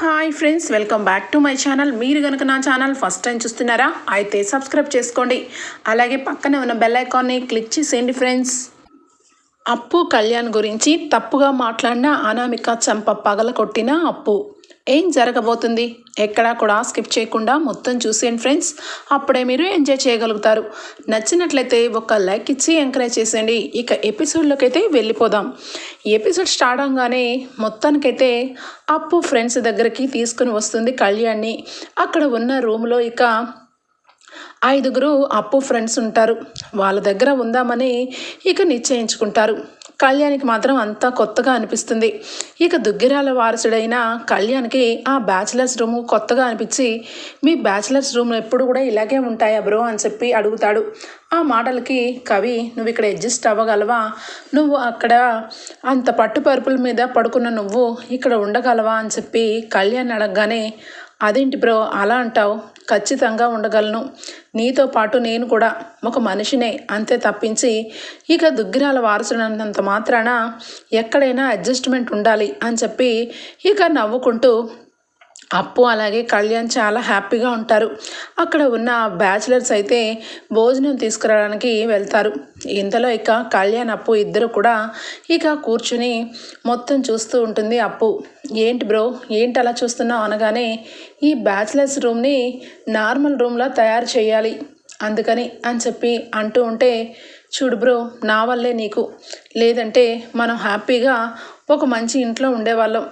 Hi friends welcome back to my channel. మీరు కనుక నా ఛానల్ ఫస్ట్ టైం చూస్తున్నారా అయితే సబ్స్క్రైబ్ చేసుకోండి. అలాగే పక్కనే ఉన్న బెల్ ఐకాన్ని క్లిక్ చేసేయండి ఫ్రెండ్స్. అప్పు కళ్యాణ్ గురించి తప్పుగా మాట్లాడిన అనామిక చంప పగల కొట్టిన అప్పు. ఏం జరగబోతుంది? ఎక్కడా కూడా స్కిప్ చేయకుండా మొత్తం చూసేయండి ఫ్రెండ్స్. అప్పుడే మీరు ఎంజాయ్ చేయగలుగుతారు. నచ్చినట్లయితే ఒక లైక్ ఇచ్చి ఎంకరేజ్ చేసేయండి. ఇక ఎపిసోడ్లోకి అయితే వెళ్ళిపోదాం ఎపిసోడ్ స్టార్ట్ అవగానే మొత్తానికైతే అప్పు ఫ్రెండ్స్ దగ్గరికి తీసుకుని వస్తుంది కళ్యాణ్ని. అక్కడ ఉన్న రూమ్లో ఇక ఐదుగురు అప్పు ఫ్రెండ్స్ ఉంటారు. వాళ్ళ దగ్గర ఉందామని ఇక నిశ్చయించుకుంటారు. కళ్యాణ్కి మాత్రం అంతా కొత్తగా అనిపిస్తుంది. ఇక దుగ్గిరాల వారసుడైన కళ్యాణ్కి ఆ బ్యాచిలర్స్ రూమ్ కొత్తగా అనిపించి మీ బ్యాచిలర్స్ రూమ్ ఎప్పుడు కూడా ఇలాగే ఉంటాయా బ్రో? అని చెప్పి అడుగుతాడు. ఆ మాటలకి కవి నువ్వు ఇక్కడ అడ్జస్ట్ అవ్వగలవా? నువ్వు అక్కడ అంత పట్టు పరుపుల మీద పడుకున్న నువ్వు ఇక్కడ ఉండగలవా? అని చెప్పి కళ్యాణ్ అడగగానే అదేంటి బ్రో? అలా అంటావు. ఖచ్చితంగా ఉండగలను. నీతో పాటు నేను కూడా ఒక మనిషినే అంతే తప్పించి ఇక దుగ్గిరాల వారసుడన్నంత మాత్రాన ఎక్కడైనా అడ్జస్ట్మెంట్ ఉండాలి అని చెప్పి ఇక నవ్వుకుంటూ అప్పు అలాగే కళ్యాణ్ చాలా హ్యాపీగా ఉంటారు. అక్కడ ఉన్న బ్యాచిలర్స్ అయితే భోజనం తీసుకురావడానికి వెళ్తారు. ఇంతలో ఇక కళ్యాణ్ అప్పు ఇద్దరు కూడా ఇక కూర్చుని మొత్తం చూస్తూ ఉంటుంది అప్పు. ఏంటి బ్రో ఏంటి అలా చూస్తున్నావు అనగానే ఈ బ్యాచిలర్స్ రూమ్ని నార్మల్ రూమ్లా తయారు చేయాలి అందుకని అని చెప్పి అంటూ ఉంటే చూడు బ్రో నా వల్లే నీకు. లేదంటే మనం హ్యాపీగా ఒక మంచి ఇంట్లో ఉండేవాళ్ళం.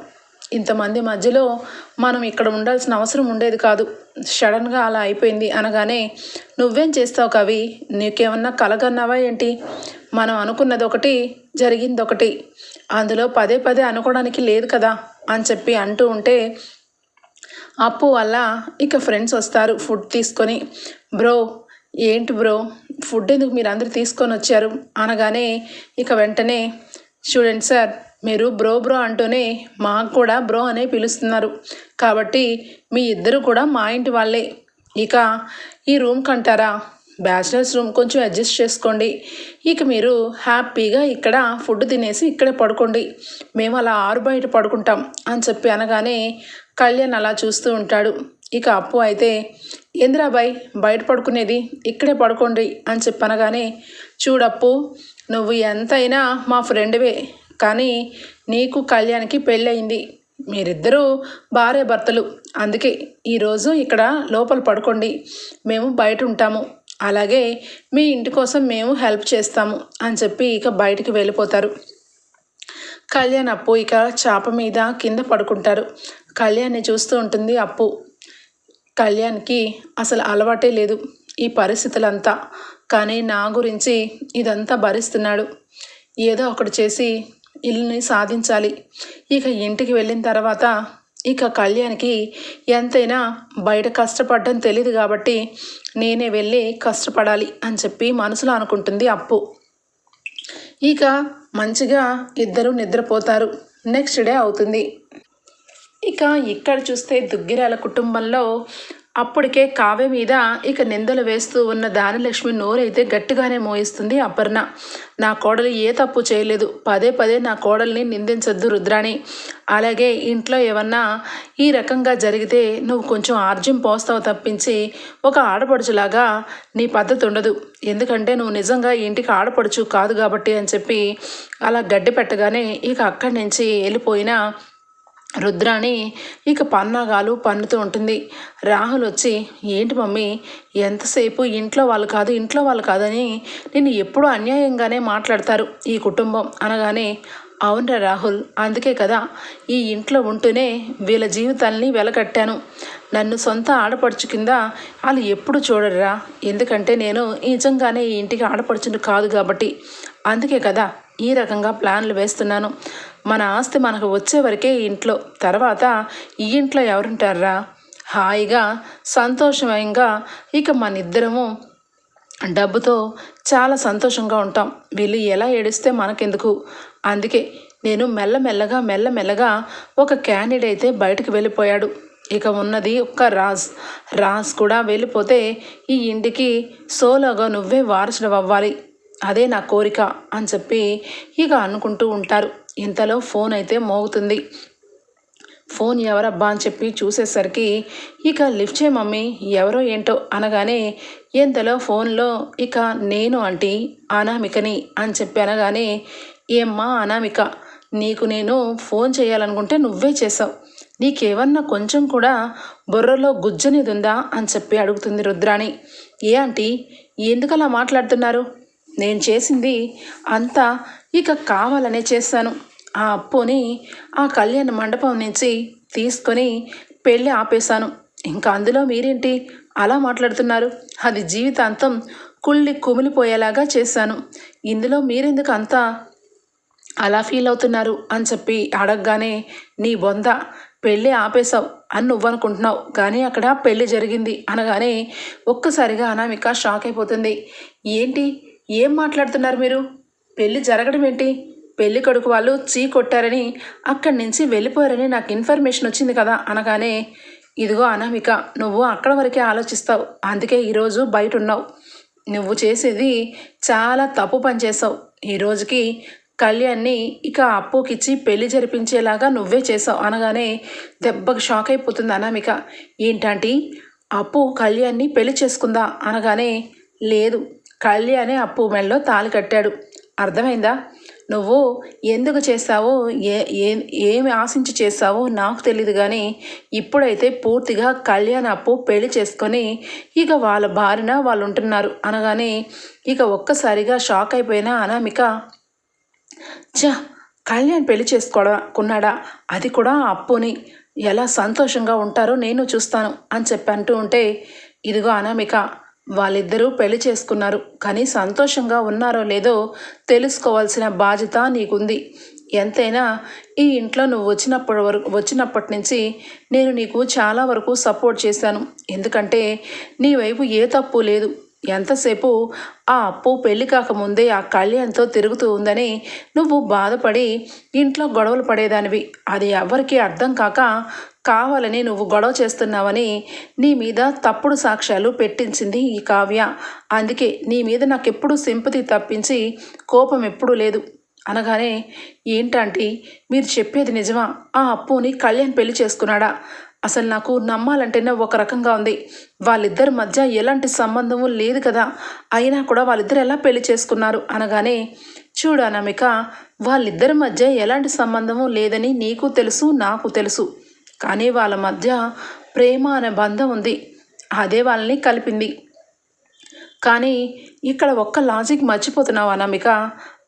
ఇంతమంది మధ్యలో మనం ఇక్కడ ఉండాల్సిన అవసరం ఉండేది కాదు. సడన్గా అలా అయిపోయింది అనగానే నువ్వేం చేస్తావు కవి? నీకేమన్నా కలగన్నావా ఏంటి? మనం అనుకున్నది ఒకటి జరిగింది ఒకటి అందులో పదే పదే అనుకోవడానికి లేదు కదా? అని చెప్పి అంటూ ఉంటే అప్పు వల్ల ఇక ఫ్రెండ్స్ వస్తారు ఫుడ్ తీసుకొని. బ్రో ఏంటి బ్రో? ఫుడ్ ఎందుకు మీరు అందరు తీసుకొని వచ్చారు? అనగానే ఇక వెంటనే చూడండి సార్ మీరు బ్రో బ్రో అంటూనే మాకు కూడా బ్రో అనే పిలుస్తున్నారు. కాబట్టి మీ ఇద్దరు కూడా మా ఇంటి వాళ్ళే. ఇక ఈ రూమ్ కంటారా? బ్యాచిలర్స్ రూమ్ కొంచెం అడ్జస్ట్ చేసుకోండి. ఇక మీరు హ్యాపీగా ఇక్కడ ఫుడ్ తినేసి ఇక్కడే పడుకోండి. మేము అలా ఆరు బయట పడుకుంటాం అని చెప్పి అనగానే కళ్యాణ్ అలా చూస్తూ ఉంటాడు. ఇక అప్పు అయితే ఇందిరాబాయ్ బయట పడుకునేది? ఇక్కడే పడుకోండి అని చెప్పనగానే చూడప్పు నువ్వు ఎంతైనా మా ఫ్రెండ్వే. కానీ నీకు కళ్యాణ్కి పెళ్ళయింది. మీరిద్దరూ భార్య భర్తలు. అందుకే ఈరోజు ఇక్కడ లోపల పడుకోండి. మేము బయట ఉంటాము. అలాగే మీ ఇంటి కోసం మేము హెల్ప్ చేస్తాము అని చెప్పి ఇక బయటికి వెళ్ళిపోతారు. కళ్యాణ్ అప్పు ఇక చాప మీద కింద పడుకుంటారు. కళ్యాణ్ని చూస్తూ ఉంటుంది అప్పు. కళ్యాణ్కి అసలు అలవాటే లేదు ఈ పరిస్థితులంతా. కానీ నా గురించి ఇదంతా భరిస్తున్నాడు. ఏదో ఒకటి చేసి ఇల్లుని సాధించాలి. ఇక ఇంటికి వెళ్ళిన తర్వాత ఇక కళ్యాణ్కి ఎంతైనా బయట కష్టపడడం తెలియదు కాబట్టి నేనే వెళ్ళి కష్టపడాలి అని చెప్పి మనసులో అనుకుంటుంది అప్పు. ఇక మంచిగా ఇద్దరు నిద్రపోతారు. నెక్స్ట్ డే అవుతుంది. ఇక ఇక్కడ చూస్తే దుగ్గిరాల కుటుంబంలో అప్పటికే కావ్య మీద ఇక నిందలు వేస్తూ ఉన్న దానిలక్ష్మి నోరైతే గట్టిగానే మోయిస్తుంది అపర్ణ. నా కోడలు ఏ తప్పు చేయలేదు. పదే పదే నా కోడల్ని నిందించొద్దు రుద్రాణి. అలాగే ఇంట్లో ఏమన్నా ఈ రకంగా జరిగితే నువ్వు కొంచెం ఆర్జ్యం పోస్తావు తప్పించి ఒక ఆడపడుచులాగా నీ పద్ధతి ఉండదు. ఎందుకంటే నువ్వు నిజంగా ఇంటికి ఆడపడుచు కాదు కాబట్టి అని చెప్పి అలా గడ్డి పెట్టగానే ఇక అక్కడి నుంచి వెళ్ళిపోయిన రుద్రాణి ఇక పన్నాగాలు పన్నుతూ ఉంటుంది. రాహుల్ వచ్చి ఏంటి మమ్మీ ఎంతసేపు ఇంట్లో వాళ్ళు కాదు ఇంట్లో వాళ్ళు కాదని నేను ఎప్పుడూ అన్యాయంగానే మాట్లాడతారు ఈ కుటుంబం అనగానే అవునరా రాహుల్ అందుకే కదా ఈ ఇంట్లో ఉంటూనే వీళ్ళ జీవితాల్ని వెలకట్టాను. నన్ను సొంత ఆడపడుచు కింద వాళ్ళు ఎప్పుడు చూడరురా. ఎందుకంటే నేను నిజంగానే ఈ ఇంటికి ఆడపడుచుని కాదు కాబట్టి. అందుకే కదా ఈ రకంగా ప్లాన్లు వేస్తున్నాను. మన ఆస్తి మనకు వచ్చే వరకే ఇంట్లో. తర్వాత ఈ ఇంట్లో ఎవరుంటారా హాయిగా సంతోషమయంగా ఇక మన ఇద్దరము డబ్బుతో చాలా సంతోషంగా ఉంటాం. వీళ్ళు ఎలా ఏడిస్తే మనకెందుకు? అందుకే నేను మెల్లమెల్లగా మెల్లమెల్లగా ఒక క్యాండిడేట్ అయితే బయటకు వెళ్ళిపోయాడు. ఇక ఉన్నది ఒక్క రాజ్. రాజ్ కూడా వెళ్ళిపోతే ఈ ఇంటికి సోలోగా నువ్వే వారసుడు అవ్వాలి అదే నా కోరిక అని చెప్పి ఇక అనుకుంటూ ఉంటారు. ఇంతలో ఫోన్ అయితే మోగుతుంది. ఫోన్ ఎవరబ్బా అని చెప్పి చూసేసరికి ఇక లిఫ్ట్ చేయ మమ్మీ ఎవరో ఏంటో అనగానే ఎంతలో ఫోన్లో? ఇక నేను అంటీ అనామికని అని చెప్పి అనగానే ఏమ్మా అనామిక నీకు నేను ఫోన్ చేయాలనుకుంటే నువ్వే చేసావు. నీకేమన్నా కొంచెం కూడా బుర్రలో గుజ్జనేది ఉందా అని చెప్పి అడుగుతుంది రుద్రాణి. ఏ ఆంటీ ఎందుకలా మాట్లాడుతున్నారు? నేను చేసింది అంతా ఇక కావాలనే చేశాను. ఆ అప్పుని ఆ కళ్యాణ మండపం నుంచి తీసుకొని పెళ్ళి ఆపేశాను. ఇంకా అందులో మీరేంటి? అలా మాట్లాడుతున్నారు. అది జీవితాంతం కుళ్ళి కుమిలిపోయేలాగా చేశాను. ఇందులో మీరెందుకు అంతా అలా ఫీల్ అవుతున్నారు అని చెప్పి అడగగానే నీ బొంద పెళ్ళి ఆపేశావు అని నువ్వనుకుంటున్నావు. కానీ అక్కడ పెళ్ళి జరిగింది అనగానే ఒక్కసారిగా అనామిక షాక్ అయిపోతుంది. ఏంటి? ఏం మాట్లాడుతున్నారు మీరు? పెళ్ళి జరగడం ఏంటి? పెళ్ళి కొడుకు వాళ్ళు చీ కొట్టారని అక్కడి నుంచి వెళ్ళిపోయారని నాకు ఇన్ఫర్మేషన్ వచ్చింది కదా అనగానే ఇదిగో అనామిక నువ్వు అక్కడ వరకే ఆలోచిస్తావు. అందుకే ఈరోజు బయట ఉన్నావు. నువ్వు చేసేది చాలా తప్పు పని చేసావు. ఈరోజుకి కళ్యాణ్ని ఇక అప్పుకిచ్చి పెళ్ళి జరిపించేలాగా నువ్వే చేసావు. అనగానే దెబ్బకు షాక్ అయిపోతుంది అనామిక. ఏంటంటే? అప్పు కళ్యాణ్ని పెళ్ళి చేసుకుందా? అనగానే లేదు. కళ్యాణే అప్పు మెళ్ళలో తాళి కట్టాడు. అర్థమైందా? నువ్వు ఎందుకు చేస్తావో ఏ ఏమి ఆశించి చేస్తావో నాకు తెలియదు కానీ ఇప్పుడైతే పూర్తిగా కళ్యాణ్ అప్పు పెళ్ళి చేసుకొని ఇక వాళ్ళ భార్యన వాళ్ళు ఉంటున్నారు అనగానే ఇక ఒక్కసారిగా షాక్ అయిపోయిన అనామిక చ కళ్యాణ్ పెళ్ళి చేసుకోవడాకున్నాడా అది కూడా అప్పుని. ఎలా సంతోషంగా ఉంటారో నేను చూస్తాను అని చెప్పి అంటూ ఉంటే ఇదిగో అనామిక వాళ్ళిద్దరూ పెళ్ళి చేసుకున్నారు. కానీ సంతోషంగా ఉన్నారో లేదో తెలుసుకోవాల్సిన బాధ్యత నీకుంది. ఎంతైనా ఈ ఇంట్లో నువ్వు వచ్చినప్పటి వరకు వచ్చినప్పటి నుంచి నేను నీకు చాలా వరకు సపోర్ట్ చేశాను. ఎందుకంటే నీ వైపు ఏ తప్పు లేదు. ఎంతసేపు ఆ అప్పు పెళ్ళి కాకముందే ఆ కళ్యాణ్తో తిరుగుతూ ఉందని నువ్వు బాధపడి ఇంట్లో గొడవలు పడేదానివి. అది ఎవరికీ అర్థం కాక కావాలని నువ్వు గొడవ చేస్తున్నావని నీ మీద తప్పుడు సాక్ష్యాలు పెట్టించింది ఈ కావ్య. అందుకే నీ మీద నాకెప్పుడు సింపతి తప్పించి కోపం ఎప్పుడూ లేదు. అనగానే ఏంటంటే మీరు చెప్పేది నిజమా? ఆ అప్పుని కళ్యాణ్ పెళ్ళి చేసుకున్నాడా? అసలు నాకు నమ్మాలంటేనే ఒక రకంగా ఉంది. వాళ్ళిద్దరి మధ్య ఎలాంటి సంబంధము లేదు కదా. అయినా కూడా వాళ్ళిద్దరు ఎలా పెళ్ళి చేసుకున్నారు? అనగానే చూడు వాళ్ళిద్దరి మధ్య ఎలాంటి సంబంధము లేదని నీకు తెలుసు నాకు తెలుసు. కానీ వాళ్ళ మధ్య ప్రేమ అనే బంధం ఉంది. అదే వాళ్ళని కలిపింది. కానీ ఇక్కడ ఒక్క లాజిక్ మర్చిపోతున్నావు అనామిక?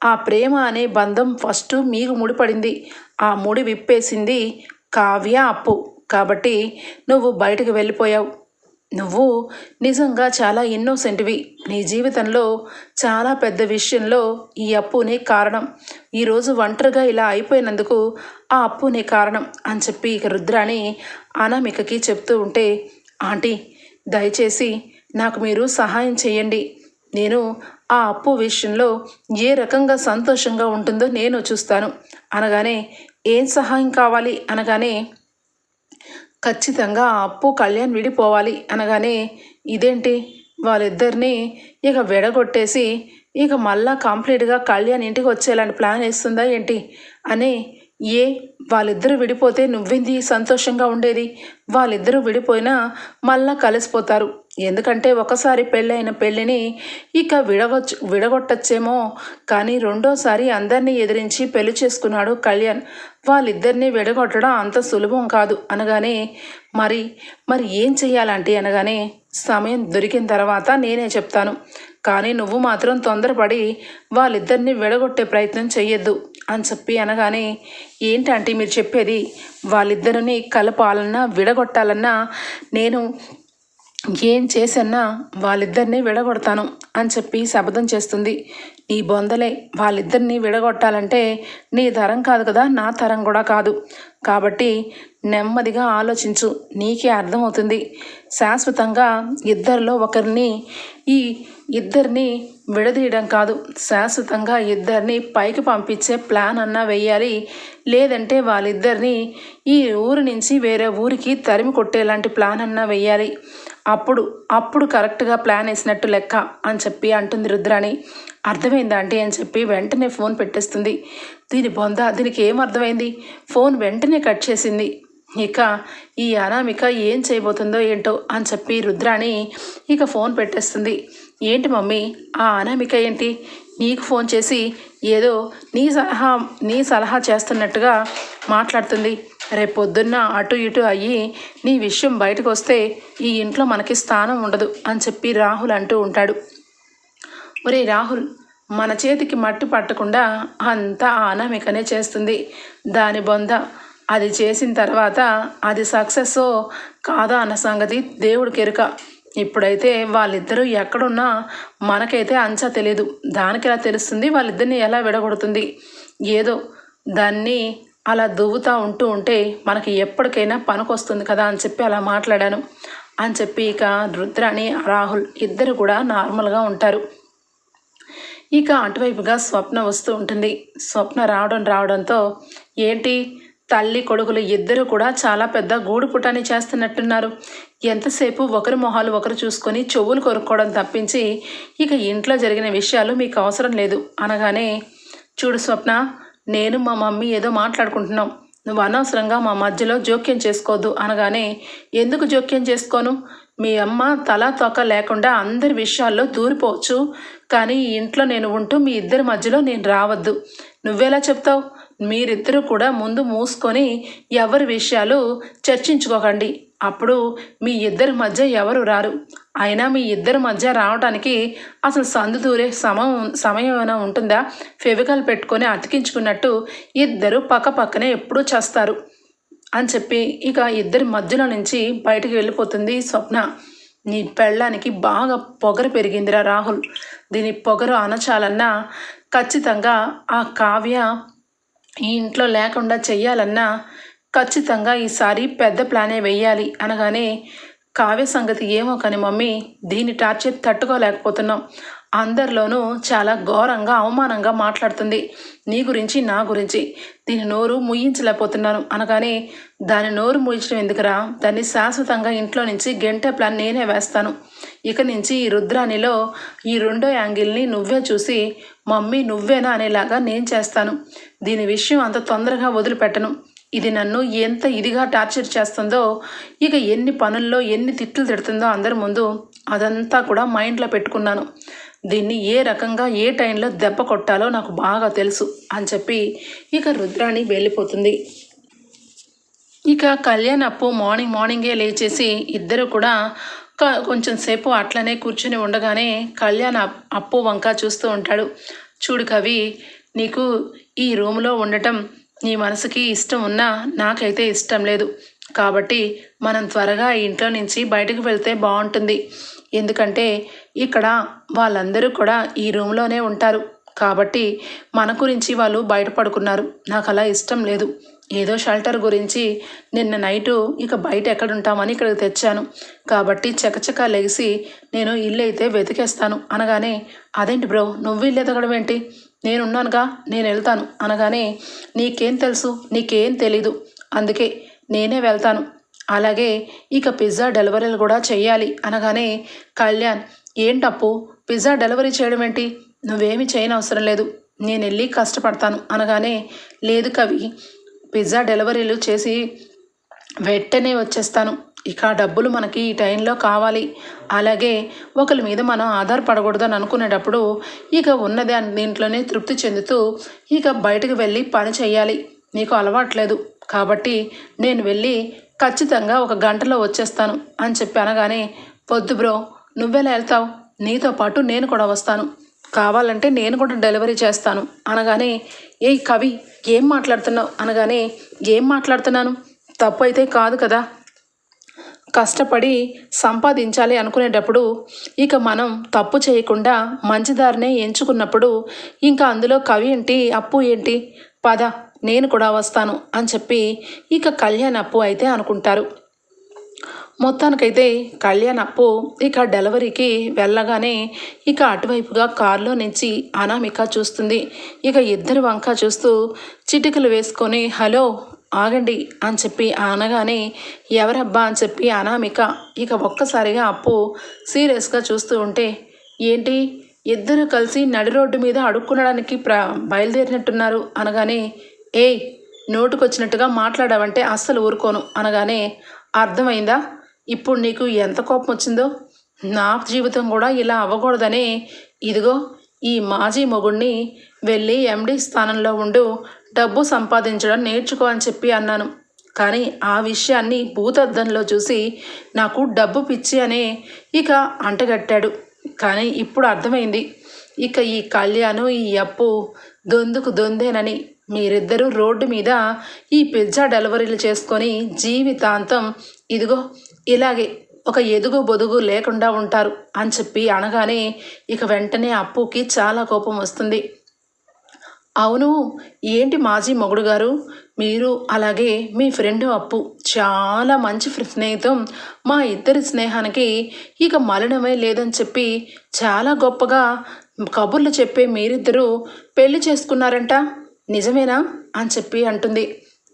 ఆ ప్రేమ అనే బంధం ఫస్ట్ మీకు ముడిపడింది. ఆ ముడి విప్పేసింది కావ్య అప్పు. కాబట్టి నువ్వు బయటకు వెళ్ళిపోయావు. నువ్వు నిజంగా చాలా ఇన్నోసెంట్వి నీ జీవితంలో చాలా పెద్ద విషయంలో ఈ అప్పునే కారణం. ఈరోజు ఒంటరిగా ఇలా అయిపోయినందుకు ఆ అప్పునే కారణం అని చెప్పి ఇక రుద్రాని అనామికకి చెప్తూ ఉంటే ఆంటీ దయచేసి నాకు మీరు సహాయం చేయండి. నేను ఆ అప్పు విషయంలో ఏ రకంగా సంతోషంగా ఉంటుందో నేను చూస్తాను. అనగానే ఏం సహాయం కావాలి? అనగానే ఖచ్చితంగా అప్పు కళ్యాణ్ విడిపోవాలి అనగానే ఇదేంటి? వాళ్ళిద్దరినీ ఇక విడగొట్టేసి ఇక మళ్ళా కంప్లీట్గా కళ్యాణ్ ఇంటికి వచ్చేలాంటి ప్లాన్ వేస్తుందా ఏంటి? అని ఏ? వాళ్ళిద్దరూ విడిపోతే నువ్వేంది సంతోషంగా ఉండేది? వాళ్ళిద్దరూ విడిపోయినా మళ్ళా కలిసిపోతారు. ఎందుకంటే ఒకసారి పెళ్ళైన పెళ్ళిని ఇక విడగొచ్చు విడగొట్టచ్చేమో. కానీ రెండోసారి అందరినీ ఎదిరించి పెళ్ళి చేసుకున్నాడు కళ్యాణ్. వాళ్ళిద్దరినీ విడగొట్టడం అంత సులభం కాదు అనగానే మరి మరి ఏం చెయ్యాలంటే? అనగానే సమయం దొరికిన తర్వాత నేనే చెప్తాను. కానీ నువ్వు మాత్రం తొందరపడి వాళ్ళిద్దరిని విడగొట్టే ప్రయత్నం చెయ్యొద్దు. అని చెప్పి అనగానే ఏంటంటే మీరు చెప్పేది? వాళ్ళిద్దరిని కలపాలన్నా విడగొట్టాలన్నా నేను ఏం చేసన్నా వాళ్ళిద్దరిని విడగొడతాను అని చెప్పి శబదం చేస్తుంది. నీ బొందలే వాళ్ళిద్దరిని విడగొట్టాలంటే నీ తరం కాదు కదా నా తరం కూడా కాదు. కాబట్టి నెమ్మదిగా ఆలోచించు నీకే అర్థమవుతుంది. శాశ్వతంగా ఇద్దరిలో ఒకరిని ఈ ఇద్దరిని విడదీయడం కాదు. శాశ్వతంగా ఇద్దరిని పైకి పంపించే ప్లాన్ అన్నా వెయ్యాలి లేదంటే వాళ్ళిద్దరిని ఈ ఊరి నుంచి వేరే ఊరికి తరిమి కొట్టేలాంటి ప్లాన్ అన్నా వెయ్యాలి అప్పుడు అప్పుడు కరెక్ట్గా ప్లాన్ వేసినట్టు లెక్క అని చెప్పి అంటుంది రుద్రాణి. అర్థమైందా అంటే అని చెప్పి వెంటనే ఫోన్ పెట్టేస్తుంది. దీని బొంద దీనికి ఏం అర్థమైంది? ఫోన్ వెంటనే కట్ చేసింది. ఇక ఈ అనామిక ఏం చేయబోతుందో ఏంటో అని చెప్పి రుద్రాణి ఇక ఫోన్ పెట్టేస్తుంది. ఏంటి మమ్మీ ఆ అనామిక ఏంటి? నీకు ఫోన్ చేసి ఏదో నీ సలహా నీ సలహా చేస్తున్నట్టుగా మాట్లాడుతుంది. రేపొద్దున్న అటు ఇటు అయ్యి నీ విషయం బయటకు వస్తే ఈ ఇంట్లో మనకి స్థానం ఉండదు అని చెప్పి రాహుల్ అంటూ ఉంటాడు. ఒరే రాహుల్ మన చేతికి మట్టి పట్టకుండా అంతా ఆ అనామికనే చేస్తుంది. దాని బొంద అది చేసిన తర్వాత అది సక్సెస్ కాదా అన్న సంగతి దేవుడికి ఎరుక ఇప్పుడైతే వాళ్ళిద్దరూ ఎక్కడున్నా మనకైతే అంచా తెలియదు దానికి ఎలా తెలుస్తుంది? వాళ్ళిద్దరిని ఎలా విడగొడుతుంది? ఏదో దాన్ని అలా దువ్వుతూ ఉంటూ ఉంటే మనకి ఎప్పటికైనా పనికొస్తుంది కదా అని చెప్పి అలా మాట్లాడాను. అని చెప్పి ఇక రుద్రాణి రాహుల్ ఇద్దరు కూడా నార్మల్గా ఉంటారు. ఇక అటువైపుగా స్వప్న వస్తూ ఉంటుంది. స్వప్న రావడం రావడంతో ఏంటి? తల్లి కొడుకులు ఇద్దరు కూడా చాలా పెద్ద గూడు పుటాని చేస్తున్నట్టున్నారు. ఎంతసేపు ఒకరి మొహాలు ఒకరు చూసుకొని చెవులు కొరుక్కోవడం తప్పించి ఇక ఇంట్లో జరిగిన విషయాలు మీకు అవసరం లేదు అనగానే చూడు స్వప్న నేను మా మమ్మీ ఏదో మాట్లాడుకుంటున్నాం. నువ్వు అనవసరంగా మా మధ్యలో జోక్యం చేసుకోవద్దు అనగానే ఎందుకు జోక్యం చేసుకోను? మీ అమ్మ తల తొక్క లేకుండా అందరి విషయాల్లో దూరిపోవచ్చు. కానీ ఈ ఇంట్లో నేను ఉంటూ మీ ఇద్దరి మధ్యలో నేను రావద్దు. నువ్వెలా చెప్తావు? మీరిద్దరూ కూడా ముందు మూసుకొని ఎవరి విషయాలు చర్చించుకోకండి. అప్పుడు మీ ఇద్దరి మధ్య ఎవరు రారు? అయినా మీ ఇద్దరి మధ్య రావడానికి అసలు సందు దూరే సమయం సమయం ఏమైనా ఉంటుందా? ఫెవికల్ పెట్టుకొని అతికించుకున్నట్టు ఇద్దరు పక్క పక్కనే ఎప్పుడూ చేస్తారు అని చెప్పి ఇక ఇద్దరి మధ్యలో నుంచి బయటకు వెళ్ళిపోతుంది స్వప్న. నీ పెళ్ళానికి బాగా పొగరు పెరిగిందిరా రాహుల్. దీని పొగరు అనచాలన్నా ఖచ్చితంగా ఆ కావ్య ఈ ఇంట్లో లేకుండా చెయ్యాలన్నా ఖచ్చితంగా ఈసారి పెద్ద ప్లానే వెయ్యాలి అనగానే కావ్య సంగతి ఏమో కానీ మమ్మీ దీని టార్చర్ తట్టుకోలేకపోతున్నాం. అందరిలోనూ చాలా ఘోరంగా అవమానంగా మాట్లాడుతుంది. నీ గురించి నా గురించి. దీని నోరు ముయించలేకపోతున్నాను అనగానే దాని నోరు ముయించడం ఎందుకురా? దాన్ని శాశ్వతంగా ఇంట్లో నుంచి గంట ప్లాన్ నేనే వేస్తాను. ఇక నుంచి ఈ రుద్రాణిలో ఈ రెండో యాంగిల్ని నువ్వే చూసి మమ్మీ నువ్వేనా అనేలాగా నేను చేస్తాను. దీని విషయం అంత తొందరగా వదిలిపెట్టను. ఇది నన్ను ఎంత ఇదిగా టార్చర్ చేస్తుందో ఇక ఎన్ని పనుల్లో ఎన్ని తిట్లు తిడుతుందో అందరి ముందు అదంతా కూడా మైండ్లో పెట్టుకున్నాను. దీన్ని ఏ రకంగా ఏ టైంలో దెబ్బ కొట్టాలో నాకు బాగా తెలుసు అని చెప్పి ఇక రుద్రాణి వెళ్ళిపోతుంది. ఇక కళ్యాణ్ అప్పు మార్నింగ్ మార్నింగే లేచేసి ఇద్దరు కూడా కొంచెం సేపు అట్లనే కూర్చుని ఉండగానే కళ్యాణ్ అప్పు వంక చూస్తూ ఉంటాడు. చూడు కవి నీకు ఈ రూమ్లో ఉండటం నీ మనసుకి ఇష్టం ఉన్నా నాకైతే ఇష్టం లేదు. కాబట్టి మనం త్వరగా ఇంట్లో నుంచి బయటకు వెళ్తే బాగుంటుంది. ఎందుకంటే ఇక్కడ వాళ్ళందరూ కూడా ఈ రూమ్లోనే ఉంటారు. కాబట్టి మన గురించి వాళ్ళు బయటపడుకున్నారు. నాకు అలా ఇష్టం లేదు. ఏదో షెల్టర్ గురించి నిన్న నైటు ఇక బయట ఎక్కడుంటామని ఇక్కడికి తెచ్చాను. కాబట్టి చకచకా లెగిసి నేను ఇల్లు అయితే వెతికేస్తాను. అనగానే అదేంటి బ్రో నువ్వు ఇల్లు ఎతకడం ఏంటి? నేనున్నానుగా నేను వెళ్తాను అనగానే నీకేం తెలుసు నీకేం తెలీదు. అందుకే నేనే వెళ్తాను. అలాగే ఇక పిజ్జా డెలివరీలు కూడా చెయ్యాలి అనగానే కళ్యాణ్ ఏంటప్పు? పిజ్జా డెలివరీ చేయడం ఏంటి నువ్వేమి చేయనవసరం లేదు. నేను వెళ్ళి కష్టపడతాను అనగానే లేదు కవి పిజ్జా డెలివరీలు చేసి వెంటనే వచ్చేస్తాను. ఇక డబ్బులు మనకి ఈ టైంలో కావాలి. అలాగే ఒకరి మీద మనం ఆధారపడకూడదని అనుకునేటప్పుడు ఇక ఉన్నది దీంట్లోనే తృప్తి చెందుతూ ఇక బయటకు వెళ్ళి పని చేయాలి. నీకు అలవాట్లేదు. కాబట్టి నేను వెళ్ళి ఖచ్చితంగా ఒక గంటలో వచ్చేస్తాను అని చెప్పి అనగానే పొద్దు బ్రో నువ్వెలా వెళ్తావు? నీతో పాటు నేను కూడా వస్తాను. కావాలంటే నేను కూడా డెలివరీ చేస్తాను. అనగానే ఏ కవి ఏం మాట్లాడుతున్నావు? అనగానే ఏం మాట్లాడుతున్నాను? తప్పు అయితే కాదు కదా. కష్టపడి సంపాదించాలి అనుకునేటప్పుడు ఇక మనం తప్పు చేయకుండా మంచిదారినే ఎంచుకున్నప్పుడు ఇంకా అందులో కవి ఏంటి అప్పు ఏంటి? పద నేను కూడా వస్తాను అని చెప్పి ఇక కళ్యాణ్ అప్పు అయితే అనుకుంటారు. మొత్తానికైతే కళ్యాణ్ అప్పు ఇక డెలివరీకి వెళ్ళగానే ఇక అటువైపుగా కారులో నుంచి అనామిక చూస్తుంది. ఇక ఇద్దరు వంక చూస్తూ చిటికలు వేసుకొని హలో ఆగండి అని చెప్పి అనగానే ఎవరబ్బా? అని చెప్పి అనామిక ఇక ఒక్కసారిగా అప్పు సీరియస్గా చూస్తూ ఉంటే ఏంటి? ఇద్దరు కలిసి నడి రోడ్డు మీద అడుక్కునడానికి ప్ర బయలుదేరినట్టున్నారు. అనగానే ఏయ్ నోటుకొచ్చినట్టుగా మాట్లాడావంటే అస్సలు ఊరుకోను. అనగానే అర్థమైందా? ఇప్పుడు నీకు ఎంత కోపం వచ్చిందో? నా జీవితం కూడా ఇలా అవ్వకూడదని. ఇదిగో ఈ మాజీ మొగుడిని వెళ్ళి ఎండి స్థానంలో ఉండు డబ్బు సంపాదించడం నేర్చుకో అని చెప్పి అన్నాను. కానీ ఆ విషయాన్ని భూతద్దంలో చూసి నాకు డబ్బు పిచ్చి అనే ఇక అంటగట్టాడు. కానీ ఇప్పుడు అర్థమైంది. ఇక ఈ కళ్యాణం ఈ అప్పు దొందుకు దొందేనని మీరిద్దరూ రోడ్డు మీద ఈ పిజ్జా డెలివరీలు చేసుకొని జీవితాంతం ఇదిగో ఇలాగే ఒక ఎదుగు బొదుగు లేకుండా ఉంటారు అని చెప్పి అనగానే ఇక వెంటనే అప్పుకి చాలా కోపం వస్తుంది. అవును ఏంటి మాజీ మొగుడు గారు మీరు అలాగే మీ ఫ్రెండ్ అప్పు చాలా మంచి స్నేహితం. మా ఇద్దరి స్నేహానికి ఇక మలినమే లేదని చెప్పి చాలా గొప్పగా కబుర్లు చెప్పే మీరిద్దరూ పెళ్ళి చేసుకున్నారంట. నిజమేనా? అని చెప్పి అంటుంది.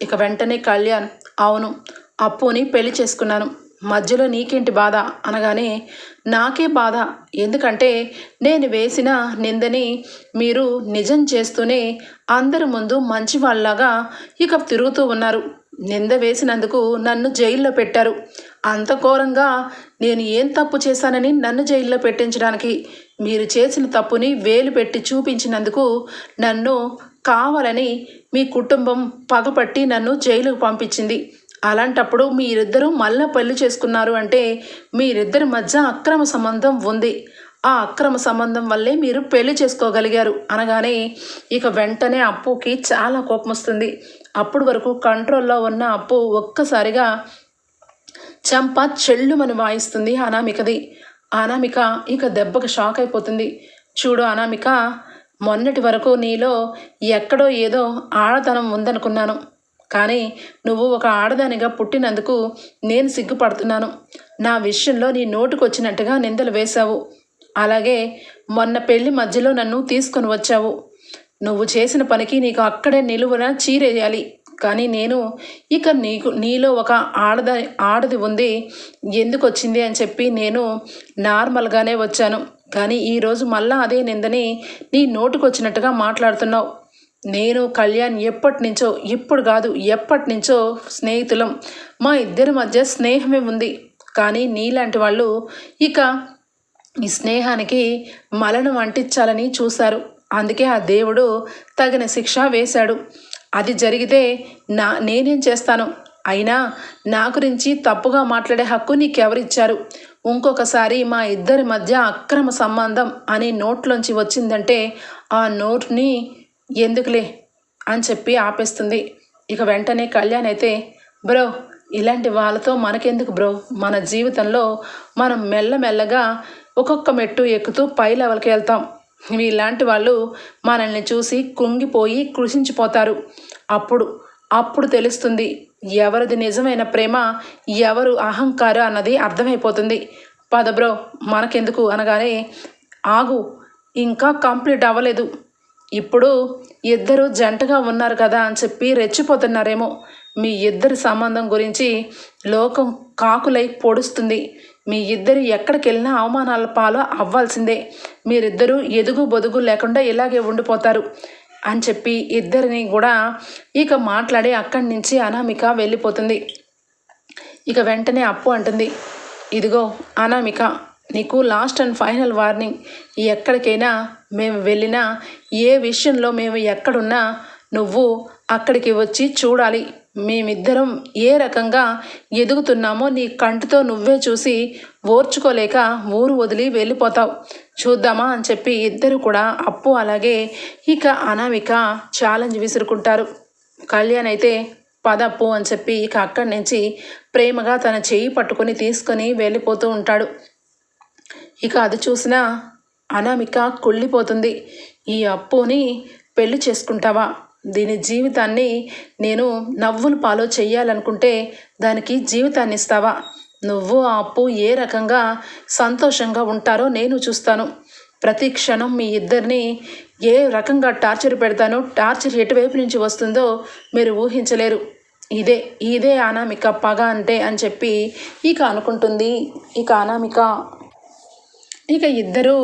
ఇక వెంటనే కళ్యాణ్ అవును అప్పుని పెళ్ళి చేసుకున్నాను. మధ్యలో నీకేంటి బాధ? అనగానే నాకే బాధ. ఎందుకంటే నేను వేసిన నిందని మీరు నిజం చేస్తూనే అందరి ముందు మంచి వాళ్ళలాగా ఇక తిరుగుతూ ఉన్నారు. నింద వేసినందుకు నన్ను జైల్లో పెట్టారు. అంత ఘోరంగా నేను ఏం తప్పు చేశానని నన్ను జైల్లో పెట్టించడానికి మీరు చేసిన తప్పుని వేలు పెట్టి చూపించినందుకు నన్ను కావాలని మీ కుటుంబం పగపట్టి నన్ను జైలుకు పంపించింది. అలాంటప్పుడు మీరిద్దరూ మళ్ళా పెళ్ళి చేసుకున్నారు అంటే మీరిద్దరి మధ్య అక్రమ సంబంధం ఉంది. ఆ అక్రమ సంబంధం వల్లే మీరు పెళ్ళి చేసుకోగలిగారు అనగానే ఇక వెంటనే అప్పుకి చాలా కోపం వస్తుంది. అప్పుడు వరకు కంట్రోల్లో ఉన్న అప్పు ఒక్కసారిగా చంప చెల్లుమని వాయిస్తుంది అనామికది. అనామిక ఇక దెబ్బకు షాక్ అయిపోతుంది. చూడు అనామిక మొన్నటి వరకు నీలో ఎక్కడో ఏదో ఆడతనం ఉందనుకున్నాను. కానీ నువ్వు ఒక ఆడదానిగా పుట్టినందుకు నేను సిగ్గుపడుతున్నాను. నా విషయంలో నీ నోటుకొచ్చినట్టుగా నిందలు వేశావు. అలాగే మొన్న పెళ్ళి మధ్యలో నన్ను తీసుకొని వచ్చావు. నువ్వు చేసిన పనికి నీకు అక్కడే నిలువున చీరేయాలి. కానీ నేను ఇక నీకు నీలో ఒక ఆడద ఆడది ఉంది. ఎందుకు వచ్చింది అని చెప్పి నేను నార్మల్గానే వచ్చాను. కానీ ఈరోజు మళ్ళా అదే నిందని నీ నోటుకొచ్చినట్టుగా మాట్లాడుతున్నావు. నేను కళ్యాణ్ ఎప్పటి నుంచో ఇప్పుడు కాదు ఎప్పటి నుంచో స్నేహితులం. మా ఇద్దరి మధ్య స్నేహమే ఉంది. కానీ నీలాంటి వాళ్ళు ఇక ఈ స్నేహానికి మలను అంటించాలని చూశారు. అందుకే ఆ దేవుడు తగిన శిక్ష వేశాడు. అది జరిగితే నా నేనేం చేస్తాను? అయినా నా గురించి తప్పుగా మాట్లాడే హక్కు నీకెవరిచ్చారు? ఇంకొకసారి మా ఇద్దరి మధ్య అక్రమ సంబంధం అనే నోట్లోంచి వచ్చిందంటే ఆ నోట్ని ఎందుకులే అని చెప్పి ఆపేస్తుంది. ఇక వెంటనే కళ్యాణ్ అయితే బ్రో ఇలాంటి వాళ్ళతో మనకెందుకు బ్రో? మన జీవితంలో మనం మెల్లమెల్లగా ఒక్కొక్క మెట్టు ఎక్కుతూ పై లెవెల్కి వెళ్తాం. ఇలాంటి వాళ్ళు మనల్ని చూసి కుంగిపోయి కృషించిపోతారు. అప్పుడు అప్పుడు తెలుస్తుంది ఎవరిది నిజమైన ప్రేమ ఎవరు అహంకారం అన్నది అర్థమైపోతుంది. పద బ్రో మనకెందుకు? అనగానే ఆగు ఇంకా కంప్లీట్ అవ్వలేదు. ఇప్పుడు ఇద్దరు జంటగా ఉన్నారు కదా అని చెప్పి రెచ్చిపోతున్నారేమో. మీ ఇద్దరి సంబంధం గురించి లోకం కాకులై పొడుస్తుంది. మీ ఇద్దరు ఎక్కడికి వెళ్ళినా అవమానాల పాలు అవ్వాల్సిందే. మీరిద్దరూ ఎదుగు బొదుగు లేకుండా ఇలాగే ఉండిపోతారు అని చెప్పి ఇద్దరిని కూడా ఇక మాట్లాడి అక్కడి నుంచి అనామిక వెళ్ళిపోతుంది. ఇక వెంటనే అప్పు అంటుంది. ఇదిగో అనామిక నీకు లాస్ట్ అండ్ ఫైనల్ వార్నింగ్. ఎక్కడికైనా మేము వెళ్ళినా ఏ విషయంలో మేము ఎక్కడున్నా నువ్వు అక్కడికి వచ్చి చూడాలి. మేమిద్దరం ఏ రకంగా ఎదుగుతున్నామో నీ కంటితో నువ్వే చూసి ఓర్చుకోలేక ఊరు వదిలి వెళ్ళిపోతావు. చూద్దామా అని చెప్పి ఇద్దరు కూడా అప్పు అలాగే ఇక అనామిక ఛాలెంజ్ విసురుకుంటారు. కళ్యాణ్ అయితే పదప్పు అని చెప్పి ఇక అక్కడి నుంచి ప్రేమగా తన చేయి పట్టుకొని తీసుకొని వెళ్ళిపోతూ ఉంటాడు. ఇక అది చూసిన అనామిక కుళ్ళిపోతుంది. ఈ అప్పుని పెళ్ళి చేసుకుంటావా? దీని జీవితాన్ని నేను నవ్వులు పాలో చేయాలనుకుంటే దానికి జీవితాన్ని ఇస్తావా నువ్వు ఆ అప్పు ఏ రకంగా సంతోషంగా ఉంటారో నేను చూస్తాను. ప్రతి క్షణం మీ ఇద్దరిని ఏ రకంగా టార్చర్ పెడతానో టార్చర్ ఎటువైపు నుంచి వస్తుందో మీరు ఊహించలేరు. ఇదే ఇదే అనామిక పగ అంటే అని చెప్పి ఇక అనుకుంటుంది. ఇక అనామిక ఇక ఇద్దరు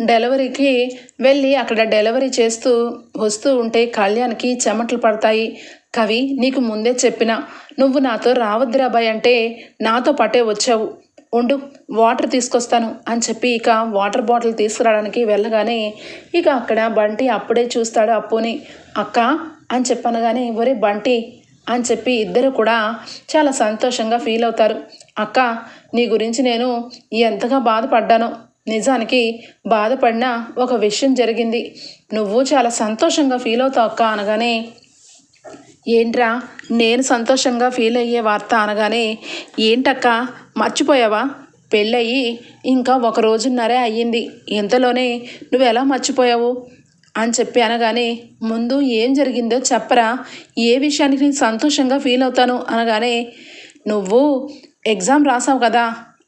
డెలివరీకి వెళ్ళి అక్కడ డెలివరీ చేస్తూ వస్తూ ఉంటే కళ్యాణ్కి చెమటలు పడతాయి. కవి నీకు ముందే చెప్పిన నువ్వు నాతో రావద్దురా బాయ్ అంటే నాతో పాటే వచ్చావు. ఉండు వాటర్ తీసుకొస్తాను అని చెప్పి ఇక వాటర్ బాటిల్ తీసుకురావడానికి వెళ్ళగానే ఇక అక్కడ బంటి అప్పుడే చూస్తాడు అప్పుని. అక్క అని చెప్పనగానే ఒరే బంటి అని చెప్పి ఇద్దరు కూడా చాలా సంతోషంగా ఫీల్ అవుతారు. అక్క నీ గురించి నేను ఎంతగా బాధపడ్డానో నిజానికి బాధపడిన ఒక విషయం జరిగింది. నువ్వు చాలా సంతోషంగా ఫీల్ అవుతావు అక్క అనగానే ఏంట్రా నేను సంతోషంగా ఫీల్ అయ్యే వార్త అనగానే ఏంటక్క మర్చిపోయావా? పెళ్ళయి ఇంకా ఒక రోజున్నరే అయ్యింది. ఇంతలోనే నువ్వు ఎలా మర్చిపోయావు? అని చెప్పి అనగానే ముందు ఏం జరిగిందో చెప్పరా. ఏ విషయానికి నేను సంతోషంగా ఫీల్ అవుతాను? అనగానే నువ్వు ఎగ్జామ్ రాసావు కదా.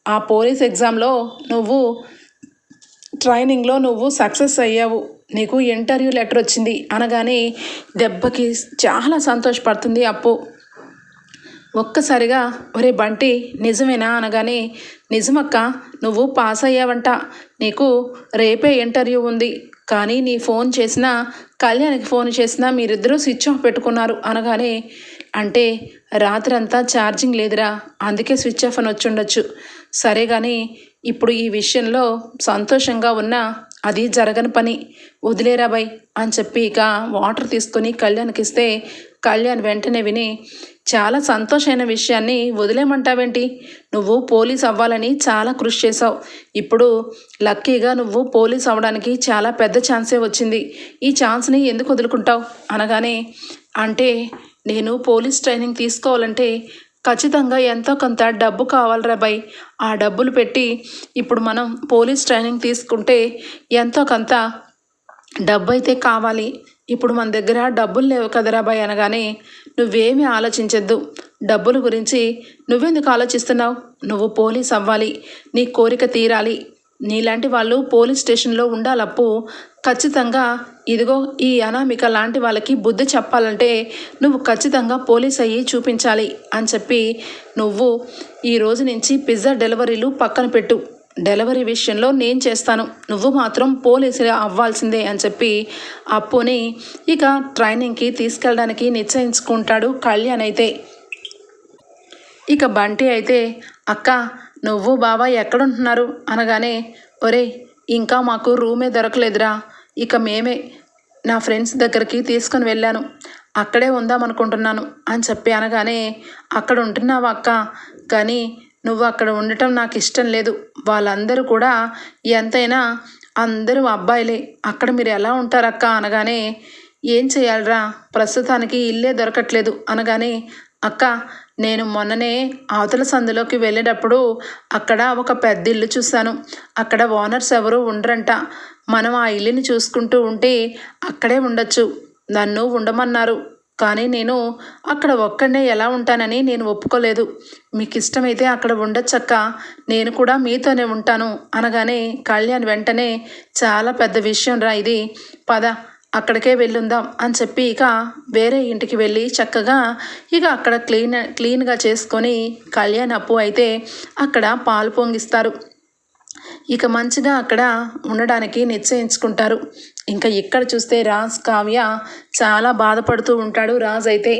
ఆ పోలీస్ ఎగ్జామ్లో నువ్వు ట్రైనింగ్లో నువ్వు సక్సెస్ అయ్యావు. నీకు ఇంటర్వ్యూ లెటర్ వచ్చింది. అనగానే దెబ్బకి చాలా సంతోషపడుతుంది అప్పు. ఒక్కసారిగా ఒరే బంటి నిజమేనా? అనగానే నిజమక్క నువ్వు పాస్ అయ్యావంట. నీకు రేపే ఇంటర్వ్యూ ఉంది. కానీ నీ ఫోన్ చేసినా కళ్యాణ్కి ఫోన్ చేసినా మీరిద్దరూ స్విచ్ ఆఫ్ పెట్టుకున్నారు. అనగానే అంటే రాత్రంతా ఛార్జింగ్ లేదురా. అందుకే స్విచ్ ఆఫ్ అని వచ్చి ఉండొచ్చు. సరే కానీ ఇప్పుడు ఈ విషయంలో సంతోషంగా ఉన్నా అది జరగని పని. వదిలేరా బాయ్ అని చెప్పి ఇక వాటర్ తీసుకొని కళ్యాణ్కి ఇస్తే కళ్యాణ్ వెంటనే విని చాలా సంతోషమైన విషయాన్ని వదిలేమంటావేంటి? నువ్వు పోలీస్ అవ్వాలని చాలా కృషి చేసావు ఇప్పుడు లక్కీగా నువ్వు పోలీస్ అవ్వడానికి చాలా పెద్ద ఛాన్సే వచ్చింది. ఈ ఛాన్స్ని ఎందుకు వదులుకుంటావు? అనగానే అంటే నేను పోలీస్ ట్రైనింగ్ తీసుకోవాలంటే ఖచ్చితంగా ఎంతో కొంత డబ్బు కావాలిరా బై ఆ డబ్బులు పెట్టి ఇప్పుడు మనం పోలీస్ ట్రైనింగ్ తీసుకుంటే ఎంతో కొంత డబ్బు అయితే కావాలి. ఇప్పుడు మన దగ్గర డబ్బులు లేవు కదరా బాయ్ అనగానే నువ్వేమీ ఆలోచించద్దు. డబ్బుల గురించి నువ్వెందుకు ఆలోచిస్తున్నావు? నువ్వు పోలీస్ అవ్వాలి. నీ కోరిక తీరాలి. నీలాంటి వాళ్ళు పోలీస్ స్టేషన్లో ఉండాలప్పు. ఖచ్చితంగా ఇదిగో ఈ అనామిక లాంటి వాళ్ళకి బుద్ధి చెప్పాలంటే నువ్వు ఖచ్చితంగా పోలీస్ అయ్యి చూపించాలి అని చెప్పి నువ్వు ఈ రోజు నుంచి పిజ్జా డెలివరీలు పక్కన పెట్టు. డెలివరీ విషయంలో నేను చేస్తాను. నువ్వు మాత్రం పోలీసు అవ్వాల్సిందే అని చెప్పి అప్పుని ఇక ట్రైనింగ్కి తీసుకెళ్ళడానికి నిశ్చయించుకుంటాడు కళ్యాణ్ అయితే. ఇక బంటి అయితే అక్క నువ్వు బాబా ఎక్కడుంటున్నారు? అనగానే ఒరే ఇంకా మాకు రూమే దొరకలేదురా. ఇక మేమే నా ఫ్రెండ్స్ దగ్గరికి తీసుకొని వెళ్ళాను. అక్కడే ఉందామనుకుంటున్నాను అని చెప్పి అనగానే అక్కడ ఉంటున్నావా అక్క? కానీ నువ్వు అక్కడ ఉండటం నాకు ఇష్టం లేదు. వాళ్ళందరూ కూడా ఎంతైనా అందరూ అబ్బాయిలే. అక్కడ మీరు ఎలా ఉంటారక్క? అనగానే ఏం చేయాలరా? ప్రస్తుతానికి ఇల్లే దొరకట్లేదు. అనగానే అక్క నేను మొన్ననే అవతల సందులోకి వెళ్ళేటప్పుడు అక్కడ ఒక పెద్ద ఇల్లు చూశాను. అక్కడ ఓనర్స్ ఎవరు ఉండరంట. మనం ఆ ఇల్లుని చూసుకుంటూ ఉంటే అక్కడే ఉండొచ్చు. నన్ను ఉండమన్నారు. కానీ నేను అక్కడ ఒక్కడే ఎలా ఉంటానని నేను ఒప్పుకోలేదు. మీకు ఇష్టమైతే అక్కడ ఉండొచ్చక్క. నేను కూడా మీతోనే ఉంటాను అనగానే కళ్యాణ్ వెంటనే చాలా పెద్ద విషయం రా ఇది. పద అక్కడికే వెళ్ళుందాం అని చెప్పి ఇక వేరే ఇంటికి వెళ్ళి చక్కగా ఇక అక్కడ క్లీన్ క్లీన్గా చేసుకొని కళ్యాణ్ అప్పు అయితే అక్కడ పాలు పొంగిస్తారు. ఇక మంచిగా అక్కడ ఉండడానికి నిశ్చయించుకుంటారు. ఇంకా ఇక్కడ చూస్తే రాజ్ కావ్య చాలా బాధపడుతూ ఉంటాడు. రాజ్ అయితే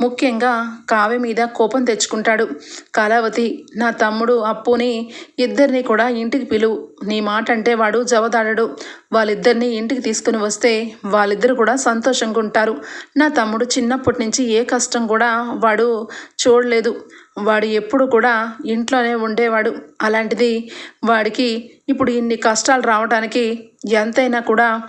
ముఖ్యంగా కావ్య మీద కోపం తెచ్చుకుంటాడు. కళావతి నా తమ్ముడు అప్పుని ఇద్దరిని కూడా ఇంటికి పిలువు నీ మాట అంటే వాడు జవదాడడు. వాళ్ళిద్దరిని ఇంటికి తీసుకుని వస్తే వాళ్ళిద్దరు కూడా సంతోషంగా ఉంటారు. నా తమ్ముడు చిన్నప్పటి నుంచి ఏ కష్టం కూడా వాడు చూడలేదు. వాడు ఎప్పుడు కూడా ఇంట్లోనే ఉండేవాడు. అలాంటిది వాడికి ఇప్పుడు ఇన్ని కష్టాలు రావడానికి ఎంతైనా కూడా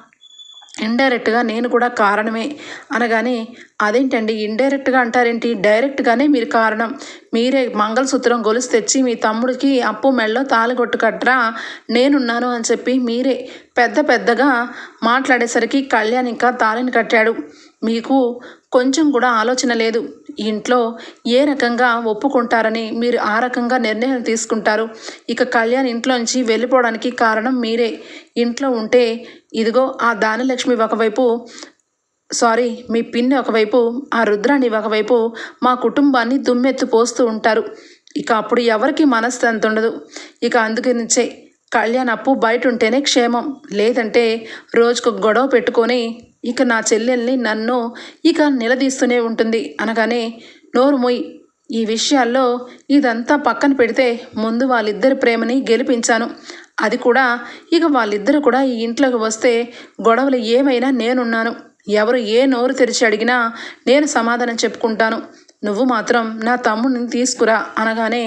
ఇండైరెక్ట్గా నేను కూడా కారణమే. అనగానే అదేంటండి? ఇండైరెక్ట్గా అంటారేంటి? డైరెక్ట్గానే మీరు కారణం. మీరే మంగళసూత్రం గొలుసు తెచ్చి మీ తమ్ముడికి అప్పు మెళ్ళో తాలిగొట్టు కట్టరా నేనున్నాను అని చెప్పి మీరే పెద్ద పెద్దగా మాట్లాడేసరికి కళ్యాణ్ ఇంకా తాళిని కట్టాడు. మీకు కొంచెం కూడా ఆలోచన లేదు. ఇంట్లో ఏ రకంగా ఒప్పుకుంటారని మీరు ఆ రకంగా నిర్ణయం తీసుకుంటారు? ఇక కళ్యాణ్ ఇంట్లోంచి వెళ్ళిపోవడానికి కారణం మీరే. ఇంట్లో ఉంటే ఇదిగో ఆ దానలక్ష్మి ఒకవైపు సారీ మీ పిన్ని ఒకవైపు ఆ రుద్రాణి ఒకవైపు మా కుటుంబాన్ని దుమ్మెత్తు పోస్తూ ఉంటారు. ఇక అప్పుడు ఎవరికి మనశ్శాంతి ఉండదు. ఇక అందుకనిచ్చే కళ్యాణ్ అప్పు బయట ఉంటేనే క్షేమం. లేదంటే రోజుకు గొడవ పెట్టుకొని ఇక నా చెల్లెల్ని నన్ను ఇక నిలదీస్తూనే ఉంటుంది. అనగానే నోరు మొయ్. ఈ విషయాల్లో ఇదంతా పక్కన పెడితే ముందు వాళ్ళిద్దరి ప్రేమని గెలిపించాను. అది కూడా ఇక వాళ్ళిద్దరు కూడా ఈ ఇంట్లోకి వస్తే గొడవలు ఏమైనా నేనున్నాను. ఎవరు ఏ నోరు తెరిచి అడిగినా నేను సమాధానం చెప్పుకుంటాను. నువ్వు మాత్రం నా తమ్ముడిని తీసుకురా అనగానే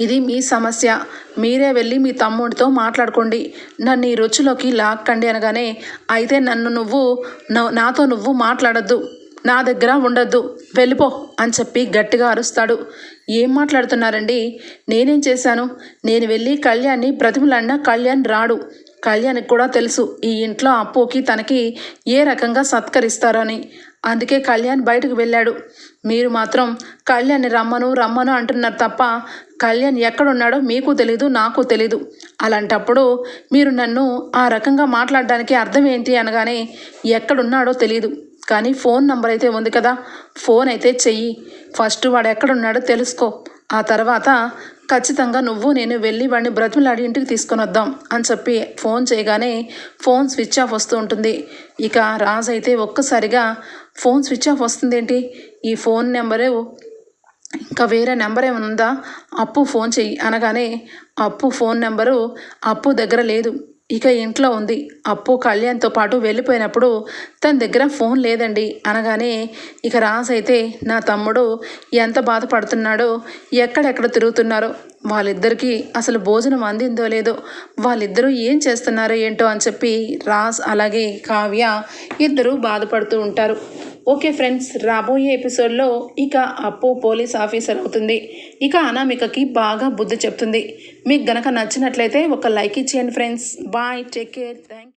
ఇది మీ సమస్య. మీరే వెళ్ళి మీ తమ్ముడితో మాట్లాడుకోండి. నన్ను ఈ రుచిలోకి లాక్కండి అనగానే అయితే నన్ను నువ్వు నాతో నువ్వు మాట్లాడద్దు. నా దగ్గర ఉండద్దు. వెళ్ళిపో అని చెప్పి గట్టిగా అరుస్తాడు. ఏం మాట్లాడుతున్నారండి? నేనేం చేశాను? నేను వెళ్ళి కళ్యాణ్ని బ్రతిమలాడినా కళ్యాణ్ రాడు. కళ్యాణ్కి కూడా తెలుసు ఈ ఇంట్లో అప్పుకి తనకి ఏ రకంగా సత్కరిస్తారని. అందుకే కళ్యాణ్ బయటకు వెళ్ళాడు. మీరు మాత్రం కళ్యాణ్ రమ్మను రమ్మను అంటున్నారు తప్ప కళ్యాణ్ ఎక్కడున్నాడో మీకు తెలీదు నాకు తెలీదు. అలాంటప్పుడు మీరు నన్ను ఆ రకంగా మాట్లాడడానికి అర్థం ఏంటి అనగానే ఎక్కడున్నాడో తెలీదు. కానీ ఫోన్ నంబర్ అయితే ఉంది కదా ఫోన్ అయితే చెయ్యి. ఫస్ట్ వాడు ఎక్కడున్నాడో తెలుసుకో. ఆ తర్వాత ఖచ్చితంగా నువ్వు నేను వెళ్ళి వాడిని బ్రతిమలాడి ఇంటికి తీసుకొని వద్దాం అని చెప్పి ఫోన్ చేయగానే ఫోన్ స్విచ్ ఆఫ్ వస్తూ ఉంటుంది. ఇక రాజు అయితే ఒక్కసారిగా ఫోన్ స్విచ్ ఆఫ్ వస్తుంది ఏంటి ఈ ఫోన్ నెంబరు ఇంకా వేరే నెంబర్ ఏమైనా ఉందా? అప్పు ఫోన్ చెయ్యి అనగానే అప్పు ఫోన్ నెంబరు అప్పు దగ్గర లేదు. ఇక ఇంట్లో ఉంది. అప్పు కళ్యాణ్తో పాటు వెళ్ళిపోయినప్పుడు తన దగ్గర ఫోన్ లేదండి అనగానే ఇక రాజ్ అయితే నా తమ్ముడు ఎంత బాధపడుతున్నాడో ఎక్కడెక్కడ తిరుగుతున్నారో వాళ్ళిద్దరికీ అసలు భోజనం అందిందో లేదో వాళ్ళిద్దరూ ఏం చేస్తున్నారో ఏంటో అని చెప్పి రాజ్ అలాగే కావ్య ఇద్దరు బాధపడుతూ ఉంటారు. ఓకే ఫ్రెండ్స్ రాబోయే ఎపిసోడ్లో ఇక అప్పు పోలీస్ ఆఫీసర్ అవుతుంది. ఇక అనామికకి బాగా బుద్ధి చెప్తుంది. మీకు గనక నచ్చినట్లయితే ఒక లైక్ ఇచ్చేయండి friends. Bye take care thank